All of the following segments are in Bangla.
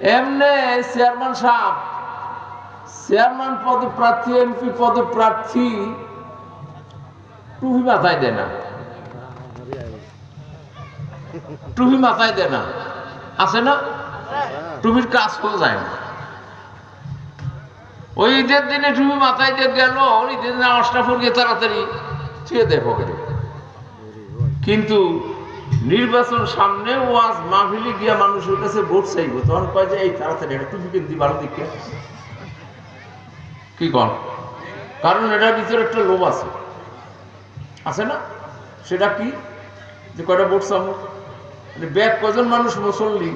এমনি চেয়ারম্যান সাহেব, চেয়ারম্যান পদপ্রার্থী এমপি পদপ্রার্থী টুপি মাথায় দেয় না। টুপি মাথায় দেয় না। আছে না? টুপির কাজ করে যায় না। ওই ঈদের দিনে টুপি মাথায় দিয়ে গেল ঈদের দিনে গিয়ে তাড়াতাড়ি ছুঁয়ে দেয় কিন্তু নির্বাচন সামনে ওয়াজ মাহফিলি গিয়া মানুষের কাছে ভোট চাইব, তখন কয় যে, এই তাড়াতাড়ি, এটা টুপি ভালো দিকে কি? কর কারণ এটার ভিতরে একটা লোভ আছে। আছে না? সেটা কি? যে কয়টা ভোট চাবো? মানে ব্যাগ কজন মানুষ মুসল্লি?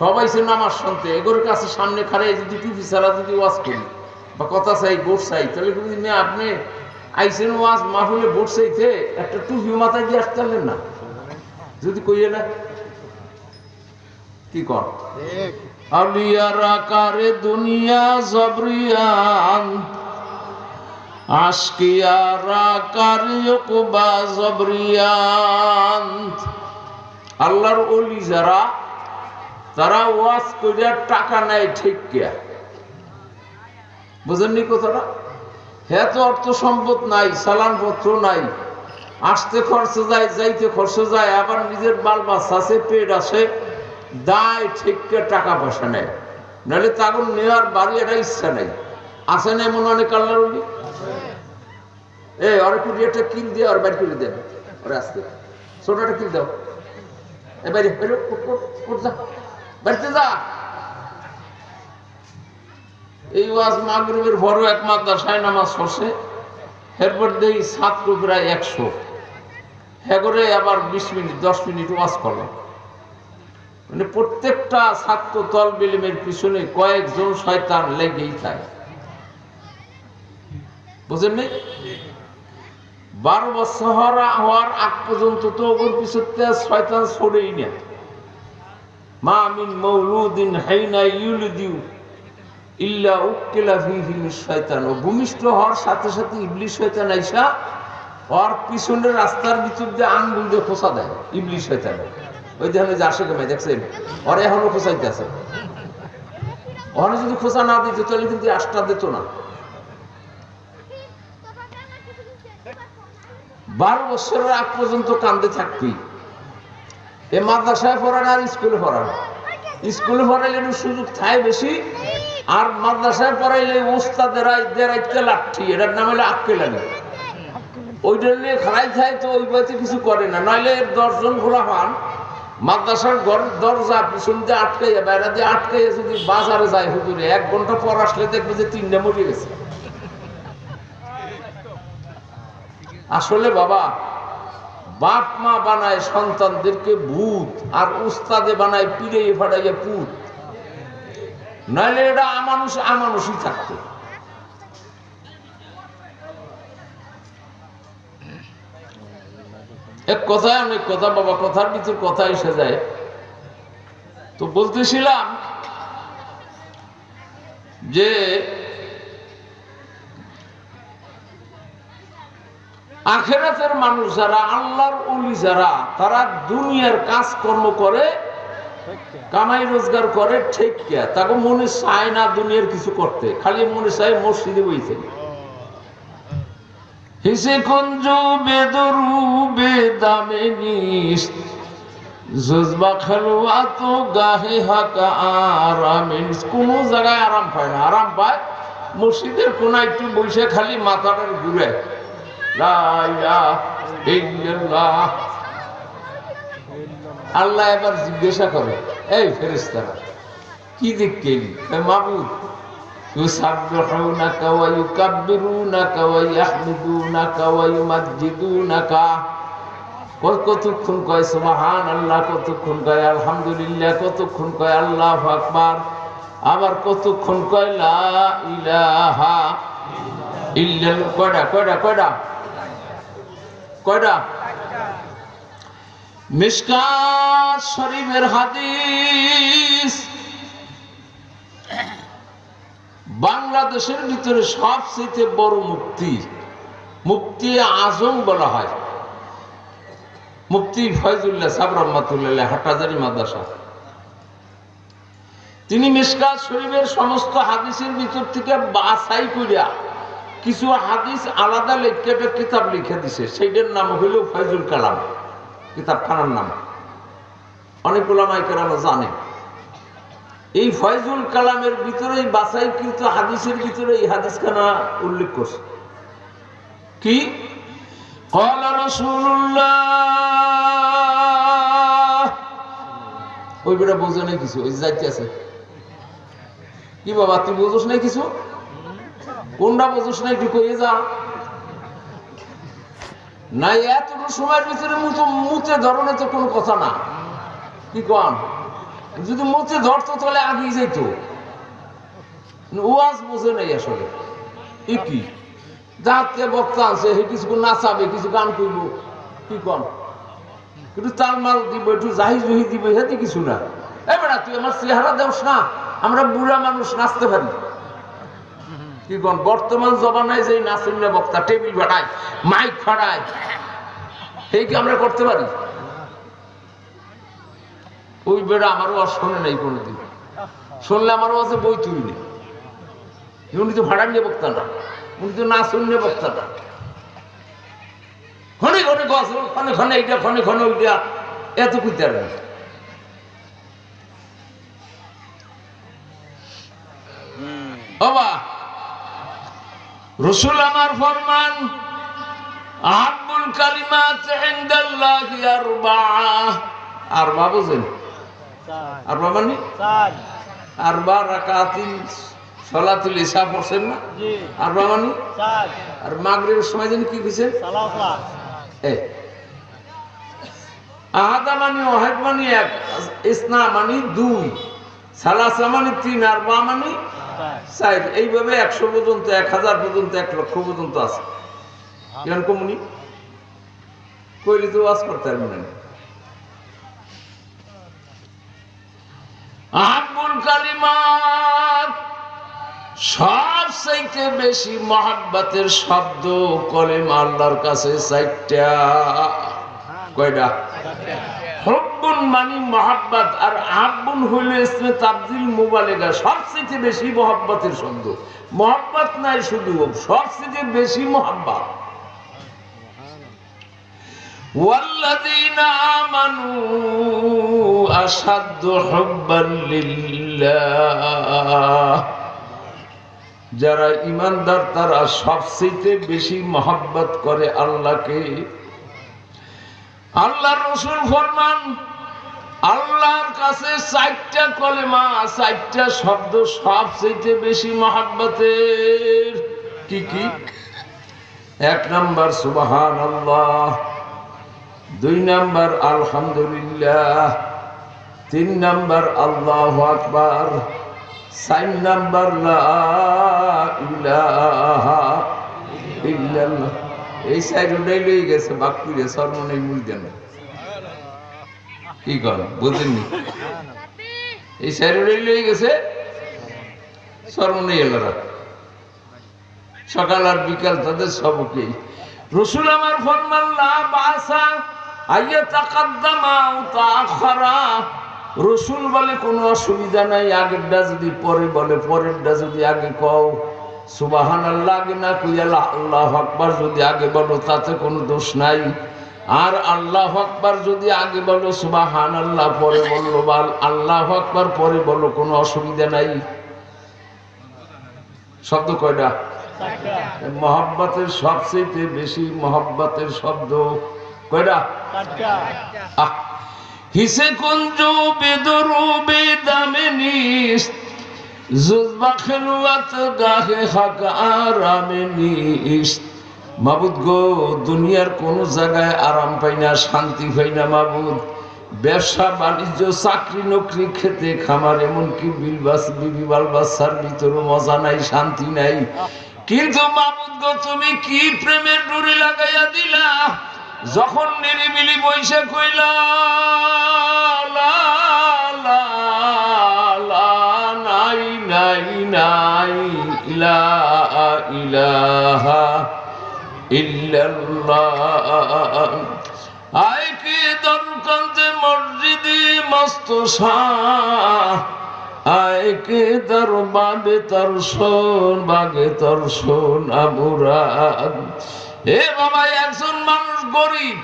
সবাই সে নামাজ শান্তে। এগোর কাছে সামনে খাড়াই যদি টুপি ছাড়া যদি ওয়াজ করি, বা কথা চাই, ভোট চাই, তাহলে কিন্তু আপনি আইসেন ওয়াজ মাহফিলে ভোট চাইতে, একটা টুপি মাথায় দিয়ে আসতে না? যদি কইয়ে না? কি কর? আলিয়ারা কারে দুনিয়া জবরিয়ান আশকিয়ারা কারে কুবা জবরিয়ান। আল্লাহর ওলি যারা তারা ওয়াজ করিয়া টাকা নেয় ঠিক কেয়া। বুঝেননি কথাটা? হ্যাঁ তো অর্থ সম্পদ নাই সালান পত্র নাই। আসতে খরচ যায় যাইতে খরচ যায় আবার নিজের বাল বাচ্চা আছে পেট আছে দায় ঠিককে টাকা পয়সা নেয়। নাহলে তাগুন নেওয়ার বাড়ি একটা ইচ্ছা নেই। আসে না এমন অনেক আল্লাহর উনি এ ওরা কুড়ি একটা কিল দিয়ে ওর বাড়ি করে দেন। ওরা আসতে। ছোট একটা কিল দাও। এ বাইরে বেরো উঠ, উঠ, উঠ যা। বাড়িতে যা। এই ওয়াজ মাগরিবের বড় এক মাদ্রাসায় নামাজ পড়ছে। এরপর দেখি ছাত্র প্রায় একশো। হ্যাঁ আবার বিশ মিনিট, দশ মিনিট ওয়াজ করলাম মানে প্রত্যেকটা ছাত্র তল বিলিমের পিছনে কয়েকজন শয়তান লেগেই থাকে। বুঝেননি বারো বছর হওয়ার- আগ পর্যন্ত তো ওর পিছনে শয়তান ছড়েই না। মা মিন মৌলুদিন হাইনা ইউলুদিউ ইল্লা উক্কিলা ফিহি শয়তান। ও ভূমিষ্ঠ হওয়ার সাথে সাথে ইবলিশ শয়তান আইসা ওর পিছনের রাস্তার ভিতর দিয়ে আঙ্গুল দিয়ে খোসা দেয়, ইবলিশ শয়তান ওই দেখেন যে আসে কেমন দেখছেন? ওরা এখনও খোসাইতে আছে। ওখানে যদি খোসা না দিত, তাহলে কিন্তু এই দিত না। বারো বছরের আগ পর্যন্ত কান্দে থাকবি। এ মাদ্রাসায় পড়ানো আর স্কুলে পড়ানো স্কুলে পড়াইলে সুযোগ থাকে বেশি, আর মাদ্রাসায় পড়াইলে উস্তাদের দেরাইতে লাঠি। এটার নাম হলো আক্কেলানি ওইটা নিয়ে খারাই খায় তো ওই বাড়িতে কিছু করে না। নইলে এর দশজন খোলা পান মাদ্রাসার ঘর, দরজা, পিছন দিয়ে আটকাইয়া, বাইরে দিয়ে আটকাইয়া যদি বাজারে যায় হুজুরে, এক ঘণ্টা পর আসলে দেখবে যে তিনটা মরে গেছে। আসলে বাবা, বাপ মা বানায় সন্তানদেরকে ভূত, আর উস্তাদে বানায় পিড়ে ফাটাইয়া পুত। নাহলে এটা আমানুষ আমানুষই থাকতো। এক কথায় অনেক কথা, বাবা কথার ভিতর কথা এসে যায়। তো বলতেছিলাম যে, আখেরাতের মানুষ যারা, আল্লাহর উলি যারা, তারা দুনিয়ার কাজকর্ম করে, কামাই রোজগার করে ঠিক তাকে মনে চায় না দুনিয়ার কিছু করতে। খালি মনে চায় মসজিদে বইতে হিসে কুঞ্জ বেদরু বেদামে নিস। জজবা খেলোয়া তো গাহে হাকা আরামে কোনো জায়গায় আরাম পায় না। আরাম পায় মসজিদের কোনা একটু বসে খালি মাথাটার ঘুরে। আল্লাহ এবার জিজ্ঞাসা করে, এই ফেরেস্তারা কি দেখকে মাবুদ يسبحونك ويكبرونك ويحمدونك ويمجدونك কত- কতক্ষণ কয় সুবহান আল্লাহ কতক্ষণ কয় আলহামদুলিল্লাহ কতক্ষণ কয় আল্লাহ আকবার আবার কতক্ষণ কয় লা ইলাহা ইল্লাল্লাহ কয়টা কয়টা কয়টা কয়টা মিশকাত শরীফের হাদিস বাংলাদেশের ভিতরে সবচেয়ে বড় মুক্তি মুক্তি আজম বলা হয়। মুক্তি ফয়জুল্লাহ সাব রহমাতুল্লাহ হাটাজারি মাদ্রাসা। তিনি মিসকাত শরীফের সমস্ত হাদিসের ভিতর থেকে বাছাই করিয়া কিছু হাদিস আলাদা লেখকে একটা কিতাব লিখে দিছে। সেইটার নাম হইল ফয়জুল কালাম, কিতাবখানার নাম। অনেক ওলামাই জানে এই ফয়জুল কালামের ভিতরে বাছাই কিন্তু হাদিসের ভিতরে এই হাদিসখানা উল্লেখ করছে কি قال رسول الله ওই বেটা বোঝে নাই কিছু ওই যাইতে আছে কি বাবা তুই বোঝোস নাই কিছু কোনটা বোঝোস নাই একটু কইয়ে যা না এতটুকু সময়ের ভিতরে মুতো মুতে ধরনের তো কোনো কথা না কি কন যদি মুতে ধরতো তাহলে আগেই যেত ওয়াজ বোঝে নাই আসলে। কি? যাতে বক্তা আছে, সে কিছু নাচাবে, কিছু গান করব। কি কন? একটু তালমাল দিব, একটু জাহি জুহি দিব, হেতে কিছু না। এবার তুই আমার চেহারা দেওস না, আমরা বুড়া মানুষ নাচতে পারি। কি কন? বর্তমান জমানায় যে নাচেন না বক্তা, টেবিল ফাটায় মাইক ফাটায়, সেই কি আমরা করতে পারি? ওই বেড়া আমারও আর শোনে নাই কোনোদিন। শুনলে আমারও আছে বই তুলি নেই উনি তো ভাড়া নিয়ে বক্তা না। উনি তো না শুনলে বক্তা না। ক্ষণে ক্ষণে গছ ক্ষণে ক্ষণে এইটা ক্ষণে ক্ষণে ওইটা এত পারবে না। বাবা, রসুল আমার ফরমান আব্বুল ইনদাল্লাহি আরবা আরবা বুঝেন? আরবা মানে আরবা রাকাতিন সলাতুল ইসা পড়ছেন না? আরবা মানে আর মাগরিবের সময় যেন কি কইছেন আহাদা মানে ওয়াহিদ মানে এক। ইসনা মানে দুই। সালাসা মানে তিন। আর বা মানে চার। এইভাবে একশো পর্যন্ত এক হাজার পর্যন্ত এক লক্ষ পর্যন্ত আছে। কেন কমুনি কইলে তো ওয়াজ করতে পারবেন না। আব্বুল কালিমাত সব চাইতে বেশি মহাব্বাতের শব্দ কলেম কাছে চাইটা কয়টা? হব্বুন মানি মহাব্বাত আর আব্বুন হইল ইসমে তাবদিল মোবালেগা। বেশি মহাব্বাতের শব্দ। মহাব্বাত নাই শুধু সবচেয়ে বেশি মহাব্বাত। والذين آمنوا أشد حبا لله যারা ইমানদার তারা সবচেয়ে বেশি মহাব্বত করে আল্লাহকে আল্লাহর রসুল ফরমান আল্লাহর কাছে চারটা কলেমা চারটা শব্দ সবচেয়ে বেশি মহাব্বতের কি কি এক নাম্বার সুবাহান আল্লাহ দুই নাম্বার, আলহামদুলিল্লাহ। তিন নাম্বার, আল্লাহ আকবার। চার নাম্বার এই সাইড ওটাই লই গেছে বাকুরে সর্বনে মুই দেন কি কর বুঝেননি? এই সাইড ওটাই লই গেছে সর্বনে এলারা সকাল আর বিকাল তাদের সবকেই। রসুল আমার ফরমান, লা বাসা রসুল বলে কোনো অসুবিধা নাই আগেরটা যদি পরে বলে পরেরটা যদি আগে কও। সুবাহান আল্লাহ আগে না কুইয়ালা আল্লাহ আকবার যদি আগে বলো তাতে কোনো দোষ নাই। আর আল্লাহ আকবার যদি আগে বলো সুবাহান আল্লাহ পরে বলল বা আল্লাহ আকবার পরে বলো কোনো অসুবিধা নাই। শব্দ কয়টা? মহব্বতের সবচেয়ে বেশি মহব্বতের শব্দ কয়টা? হিসে কুঞ্জ বেদরু বেদামে মাবুদ গো দুনিয়ার কোন জায়গায় আরাম পাই না শান্তি পাই না মাবুদ। ব্যবসা বাণিজ্য চাকরি নকরি খেতে খামার এমনকি বিলবাস বিবি বাল বাচ্চার ভিতরে মজা নাই শান্তি নাই। কিন্তু মাবুদ গো তুমি কি প্রেমের ডুরি লাগাইয়া দিলা? যখন নিরিবিলি বৈশে কইলা নাই নাই নাই, ইলা, ইলাহা ইল্লাল্লাহ। আয় কি দরকার যে মসজিদি মস্ত শাহ? আয় কে তার বাবে তার শোন বাগে তার শোন আমুরাদ এ বাবা একজন মানুষ গরিব।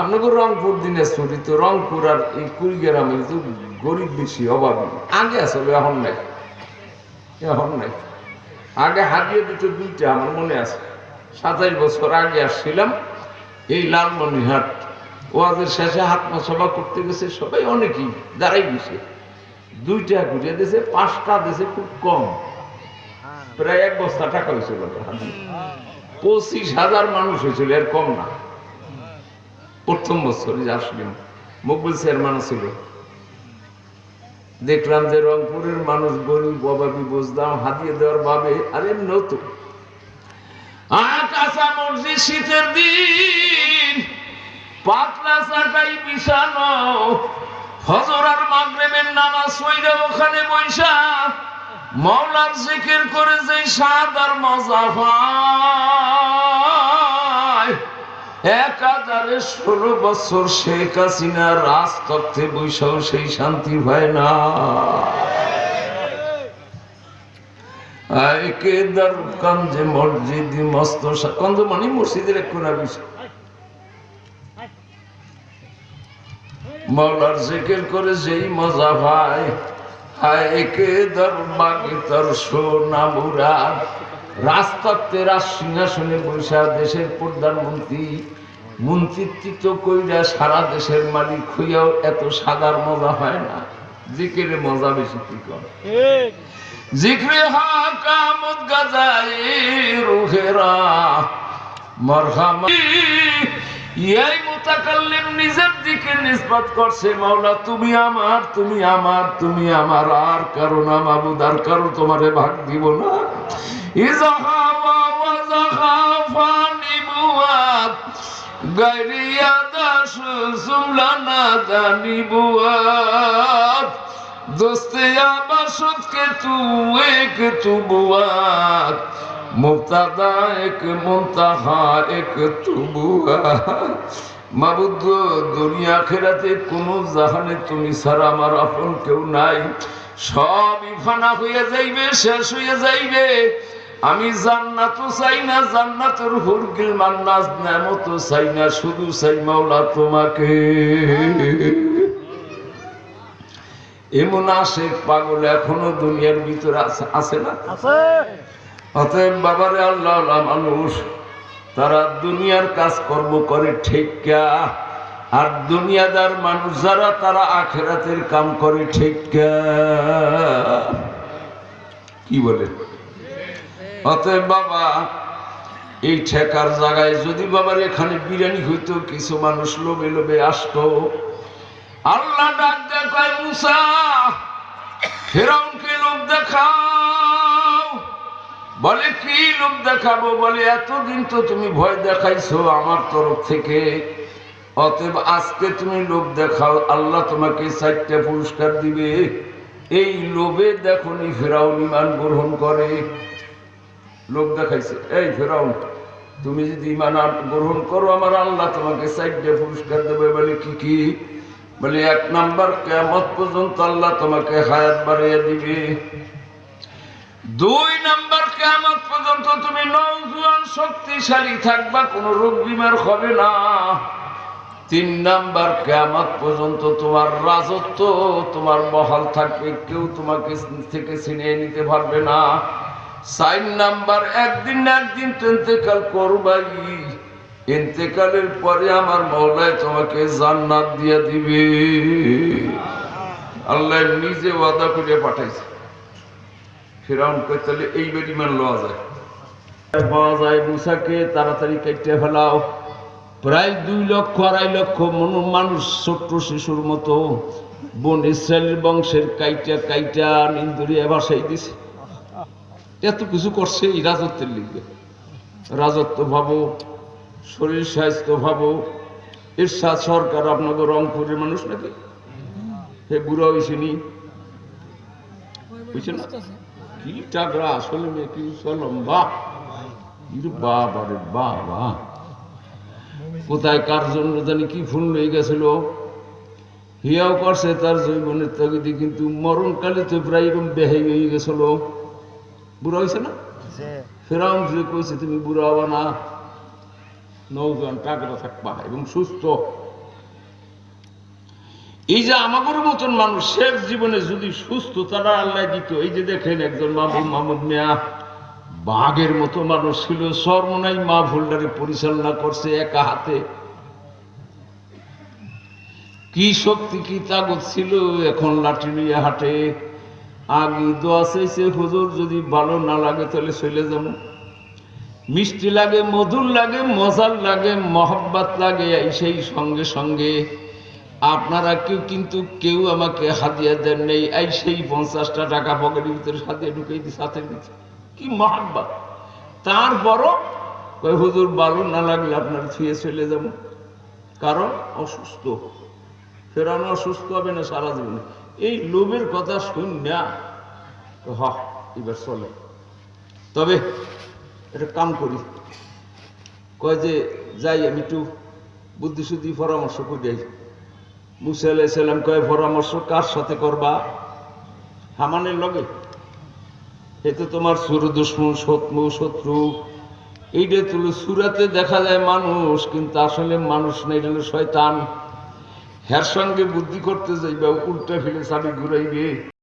আপনাকে রংপুর দিনাজপুরি তো রংপুর আর এই কুড়িগ্রামে তো গরিব বেশি অভাবী আগে আসলে এখন নাই। এখন নাই। আগে হাতিয়ে দিত দুইটা আমার মনে আছে। সাতাইশ বছর আগে আসছিলাম এই লালমনিহাট ওয়াজের শেষে হাত সভা করতে গেছে সবাই অনেকেই দাঁড়াই গেছে। দুইটা ঘুরিয়ে দিয়েছে পাঁচটা দিয়েছে খুব কম। প্রায় এক বস্তা টাকা হয়েছিল হাতে। পঁচিশ হাজার মানুষ হয়েছিল, এর কম না। প্রথম বছর যে আসলাম মকবুল চেয়ারম্যান ছিল। দেখলাম যে রংপুরের মানুষ গরিব, অভাবী বুঝলাম হাতিয়ে দেওয়ার ভাবে আরে নতুন কাঁচা মসজিদ শীতের দিন, পাতলা চাটাই বিছানো ফজর আর মাগরেবের নামাজ পড়ে ওখানে বৈশা মৌলার জিকির করে যে স্বাদ আর মজা এক হাজারে ষোলো বছর শেখ হাসিনা রাজতত্ত্বে বৈশাও সেই শান্তি হয় না। কেদার মস্ত মানে মৌলার জিকির করে যেই মজা পায়। হায় কেদার বাকি তোর সোনা মুরাদ রাজতত্ত্বে রাজ সিংহাসনে বৈশা দেশের প্রধানমন্ত্রী। মন্ত্রিত্ব কইরা সারা দেশের মালিক হইয়াও এত সাদার মজা হয় না। জিকিরে মজা বেশি কি করে জিক্রে হাকামত গাজায় রুহেরা। মরহামা ইয়াই মোতাকাল্লিম নিজের দিকে নিসবত করছে, মাওলা, তুমি আমার তুমি আমার তুমি আমার, আর কারও না মাবুদ, আর কারও তোমারে ভাগ দিব না। জুমলা না জানি বুয়াত দোস্তে আবাসত কে তু এক তু বুয়াত। মুক্তাদা এক মুন্তাহা, এক তুবুয়া। মাবুদ্ধ দুনিয়া খেরাতে কোন জাহানে তুমি ছাড়া আমার আপন কেউ নাই। সব ইফানা হয়ে যাইবে, শেষ হয়ে যাইবে। আমি জান্নাত চাই না, জান্নাতের হুরগিল মান্নাজ নামত চাই না, শুধু চাই মাওলা তোমাকে। এমন আসে পাগল এখনও দুনিয়ার ভিতরে আছে না? আছে। অতএব বাবারে আল্লাহ মানুষ, তারা দুনিয়ার কাজ কর্ম করে ঠিকা আর দুনিয়াদার মানুষ যারা, তারা আখেরাতের কাম করে ঠিকা কি বলে? অতএব বাবা, এই ঠেকার জায়গায় যদি বাবার এখানে বিরিয়ানি হইতো, কিছু মানুষ লোভে লোভে আসতো। আল্লাহ ডাক দেখায় মুসা, ফেরাউনকে লোক দেখাও। বলে, কি লোক দেখাবো? বলে, এতদিন তো তুমি ভয় দেখাইছো আমার তরফ থেকে। অতএব আজকে তুমি লোক দেখাও, আল্লাহ তোমাকে চারটা পুরস্কার দিবে। এই লোভে দেখো নি ফেরাউন ইমান গ্রহণ করে। লোক দেখাইছে, এই ফেরাউন, তুমি যদি ইমান গ্রহণ করো, আমার আল্লাহ তোমাকে চারটে পুরস্কার দেবে। বলে, কি কি? বলে, এক নাম্বার কেমত পর্যন্ত আল্লাহ তোমাকে হায়াত বাড়িয়ে দিবে। দুই নাম্বার কেমত পর্যন্ত তুমি নৌজুয়ান শক্তিশালী থাকবা, কোনো রোগ বিমার হবে না। তিন নাম্বার কেমত পর্যন্ত তোমার রাজত্ব, তোমার বহাল থাকবে, কেউ তোমাকে থেকে ছিনিয়ে নিতে পারবে না। চার নাম্বার, একদিন না একদিন তো ইন্তেকাল করবাই। ইন্তেকালের পরে আমার মৌলায় তোমাকে জান্নাত দিয়ে দিবে। আল্লাহ নিজে ওয়াদা করে পাঠাইছে। ফেরাউন কই তাহলে এই বেরিমান লওয়া যায়। পাওয়া যায় মুসাকে, তাড়াতাড়ি কেটে ফেলাও। প্রায় দুই লক্ষ, আড়াই লক্ষ মন- মানুষ ছোট্ট শিশুর মতো বোন ইসরায়েলের বংশের কাইটা কাইটা নিন্দুরি এবার সেই দিছে। এত কিছু করছে এই রাজত্বের লিগে। রাজত্ব ভাবো, শরীর স্বাস্থ্য ভাবো। এরশাদ সরকার আপনাদের রংপুরের মানুষ নাকি? হে বুড়া বুঝছে না? কি টাকরা আসলে মেয়ে কি বাহ ইরে বাবা রে বাবা। কোথায় কার জন্য জানি কি ফোন হয়ে গেছিল? হিয়াও করছে তার জৈবনের তগিদি কিন্তু মরণকালে তো প্রায় এরকম বেহাই হয়ে গেছিল। বুড়া হয়েছে না? ফেরাউন যে কইছে তুমি বুড়া হবা না। নৌজন টাকরা থাকবা এবং সুস্থ এই যে আমাদের মতন মানুষ, শেষ জীবনে যদি সুস্থ তারা আল্লাহ দিত, এই যে দেখেন একজন মাহবুব মাহমুদ মিয়া, বাঘের মতো মানুষ ছিল সর্বনাই মা ভুলডারে পরিচালনা করছে একা হাতে। কি শক্তি, কি তাগত ছিল, এখন লাঠি নিয়ে হাটে। আগে দোয়া চাইছে, হুজুর, যদি ভালো না লাগে তাহলে চলে যাব। মিষ্টি লাগে, মধুর লাগে, মজার লাগে, মহব্বত লাগে সেই সঙ্গে সঙ্গে। আপনারা কেউ কিন্তু কেউ আমাকে হাতিয়া দেন নেই। এই সেই পঞ্চাশটা টাকা পকেটের ভিতরে সাথে ঢুকে দিচ্ছে হাতে দিচ্ছে কি মহাব্বত তারপরও কই হুজুর, ভালো না লাগলে আপনার ছুঁয়ে চলে যাব। কারণ অসুস্থ। ফেরানো অসুস্থ হবে না সারা জীবনে। এই লোভের কথা শুন না হ, এবার চলে। তবে এটা কাম করি। কয় যে, যাই, আমি একটু বুদ্ধি শুদ্ধি পরামর্শ করি। মুসা আলাইসাল্লাম কয়, পরামর্শ কার সাথে করবা? হামানের লগে। এতে তোমার সুর দুশ্মন, শত্রু শত্রু। এইটা তুলে সুরাতে দেখা যায় মানুষ, কিন্তু আসলে মানুষ না, এটা শয়তান। হ্যার সঙ্গে বুদ্ধি করতে যাইবা, উল্টা ফেলে চাবি ঘুরাইবে।